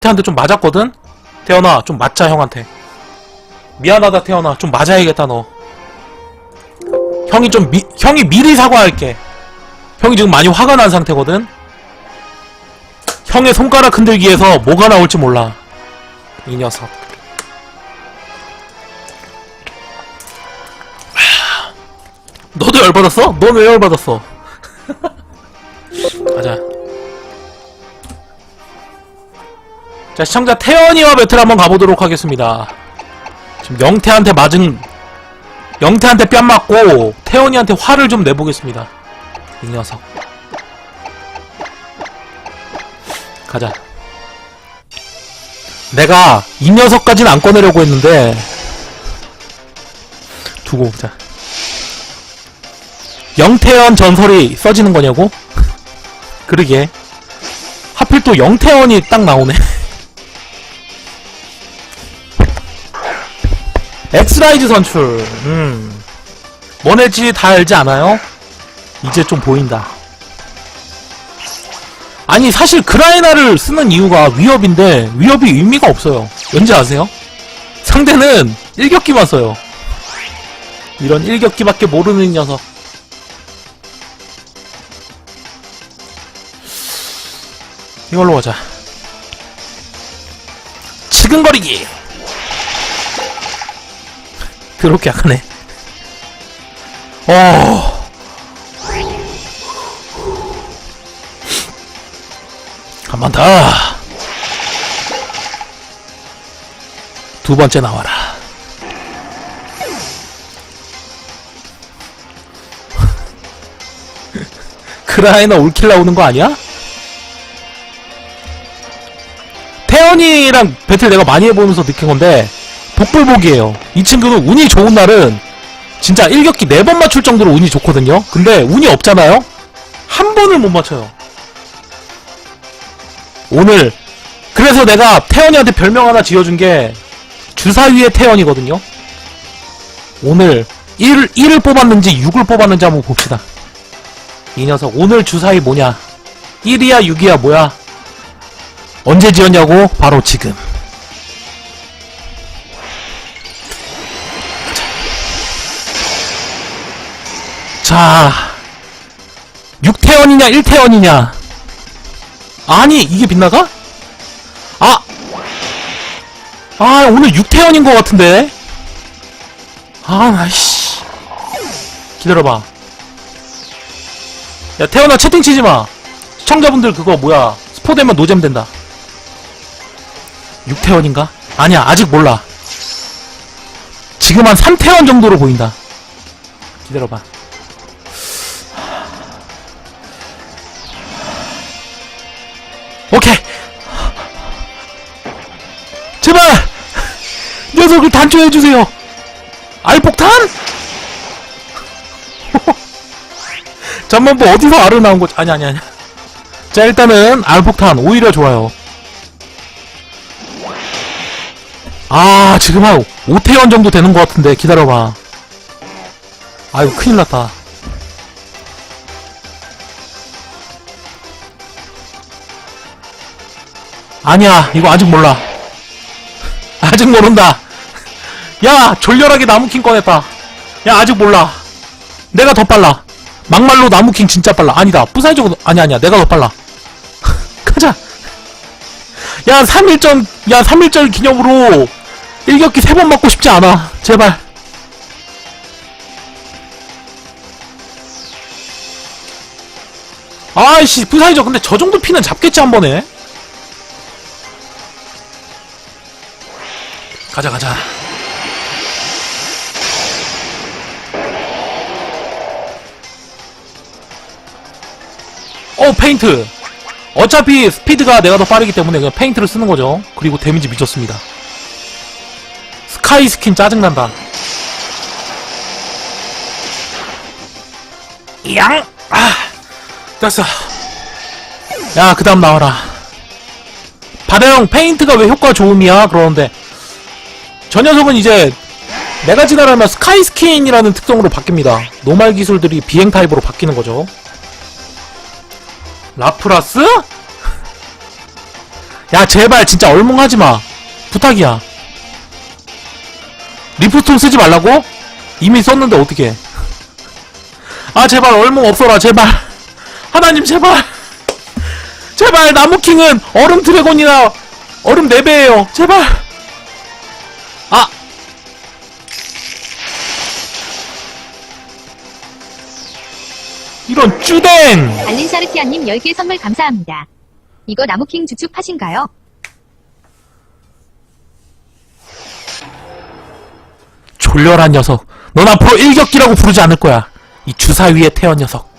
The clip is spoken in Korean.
태한테 좀 맞았거든? 태연아, 좀 맞자, 형한테. 미안하다, 태연아. 좀 맞아야겠다, 너. 형이 좀 미, 형이 미리 사과할게. 형이 지금 많이 화가 난 상태거든? 형의 손가락 흔들기에서 뭐가 나올지 몰라. 이 녀석. 하, 너도 열받았어? 넌 왜 열받았어? 가자. 자, 시청자 태연이와 배틀 한번 가보도록 하겠습니다. 지금 영태한테 맞은, 영태한테 뺨 맞고, 태연이한테 화를 좀 내보겠습니다. 이 녀석. 가자. 내가 이 녀석까지는 안 꺼내려고 했는데, 두고 보자. 영태연 전설이 써지는 거냐고? 그러게. 하필 또 영태연이 딱 나오네. 엑스라이즈 선출. 음. 뭐네지 다 알지 않아요? 이제 좀 보인다. 아니 사실 그라이나를 쓰는 이유가 위협인데 위협이 의미가 없어요. 왠지 아세요? 상대는 일격기만 써요. 이런 일격기밖에 모르는 녀석. 이걸로 가자. 지근거리기. 그렇게 약하네. 어. 한번 더. 두 번째 나와라. 크라이나 올킬 나오는 거 아니야? 태연이랑 배틀 내가 많이 해보면서 느낀 건데 복불복이에요. 이 친구는 운이 좋은 날은 진짜 일격기 4번 맞출 정도로 운이 좋거든요. 근데 운이 없잖아요? 한 번을 못 맞춰요. 오늘 그래서 내가 태연이한테 별명 하나 지어준 게 주사위의 태연이거든요. 오늘 1, 1을 뽑았는지 6을 뽑았는지 한번 봅시다. 이 녀석 오늘 주사위 뭐냐? 1이야 6이야 뭐야? 언제 지었냐고? 바로 지금. 자, 6태원이냐 1태원이냐? 아니 이게 빗나가? 아, 아 오늘 6태원인 것 같은데. 아, 나이씨. 기다려봐. 야 태연아 채팅 치지 마. 시청자분들 그거 뭐야 스포되면 노잼 된다. 6태원인가? 아니야 아직 몰라. 지금 한 3태원 정도로 보인다. 기다려봐. 오케이. 제발 녀석을 단초해 주세요. 알폭탄? 잠만 뭐 어디서 알을 나온 거지? 아니 아니 아니. 자 일단은 알폭탄 오히려 좋아요. 아 지금 한 5태원 정도 되는 것 같은데 기다려봐. 아이고 큰일 났다. 아니야 이거 아직 몰라. 아직 모른다. 야 졸렬하게 나무킹 꺼냈다 야 아직 몰라. 내가 더 빨라. 막말로 나무킹 진짜 빨라. 아니다. 부사적으로 아니 아니야. 내가 더 빨라. 가자. 야 3일전 야 3일절 기념으로 일격기 3번 맞고 싶지 않아. 제발. 아이씨 부사이죠 근데 저 정도 피는 잡겠지 한 번에 가자 가자. 어 페인트. 어차피 스피드가 내가 더 빠르기 때문에 그냥 페인트를 쓰는 거죠. 그리고 데미지 미쳤습니다. 스카이 스킨 짜증난다. 양! 아 됐어. 야그 다음 나와라. 바다형 페인트가 왜 효과 좋음이야? 그러는데 저 녀석은 이제 내가 지나가면 스카이 스킨이라는 특성으로 바뀝니다. 노말 기술들이 비행 타입으로 바뀌는 거죠. 라프라스? 야 제발 진짜 얼몽하지 마 부탁이야 리프스톤 쓰지 말라고? 이미 썼는데 어떻게 아 제발 얼몽 없어라 제발 하나님 제발 제발 나무킹은 얼음 드래곤이나 얼음 4배에요 제발 이런 쭈댕 알린샤르티아님 10개 선물 감사합니다. 이거 나무킹 주축하신가요? 졸렬한 녀석 넌 앞으로 일격기라고 부르지 않을 거야 이 주사위의 태어 녀석